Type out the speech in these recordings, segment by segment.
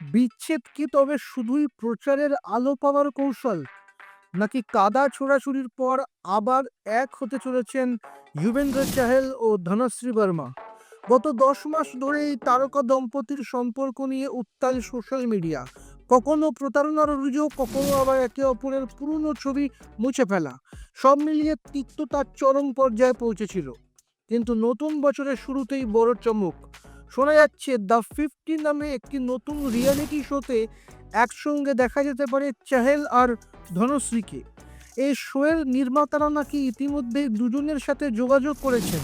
বিচ্ছেদ কি তবে শুধুই প্রচারের আলো পাওয়ার কৌশল? নাকি কাদা ছোড়াছুড়ির পর আবার এক হতে চলেছেন যুবেন্দ্র চাহেল ও ধনশ্রী বর্মা? গত দশ মাস ধরে এই তারকা দম্পতির সম্পর্ক নিয়ে উত্তাল সোশ্যাল মিডিয়া। কখনো প্রতারণার অভিযোগ, কখনো আবার একে অপরের পুরনো ছবি মুছে ফেলা। সব মিলিয়ে তিক্ততার চরম পর্যায়ে পৌঁছেছিল। কিন্তু নতুন বছরের শুরুতেই বড় চমক। শোনা যাচ্ছে দ্য ফিফটি নামে একটি নতুন রিয়েলিটি শোতে একসঙ্গে দেখা যেতে পারে চাহেল আর ধনশ্রীকে। এই শোয়ের নির্মাতারা নাকি ইতিমধ্যে দুজনের সাথে যোগাযোগ করেছেন।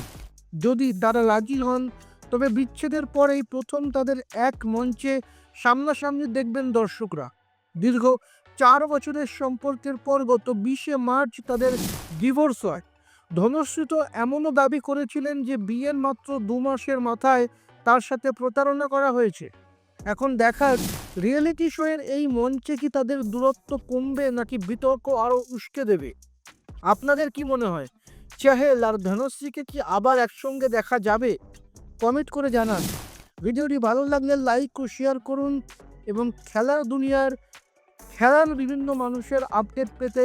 যদি তারা রাজি হন, তবে বিচ্ছেদের পরেই প্রথম তাদের এক মঞ্চে সামনাসামনি দেখবেন দর্শকরা। দীর্ঘ চার বছরের সম্পর্কের পর গত বিশে মার্চ তাদের ডিভোর্স হয়। ধনশ্রী তো এমনও দাবি করেছিলেন যে বিয়ের মাত্র দু মাসের মাথায় তার সাথে প্রতারণা করা হয়েছে। এখন দেখার রিয়েলিটি শোয়ের এই মঞ্চে কি তাদের দূরত্ব কমবে নাকি বিতর্ক আরও উস্কে দেবে? আপনাদের কি মনে হয়? চাহেল আর ধনশ্রীকে কি আবার একসঙ্গে দেখা যাবে? কমেন্ট করে জানান। ভিডিওটি ভালো লাগলে লাইক ও শেয়ার করুন এবং খেলার দুনিয়ার, খেলার বিভিন্ন মানুষের আপডেট পেতে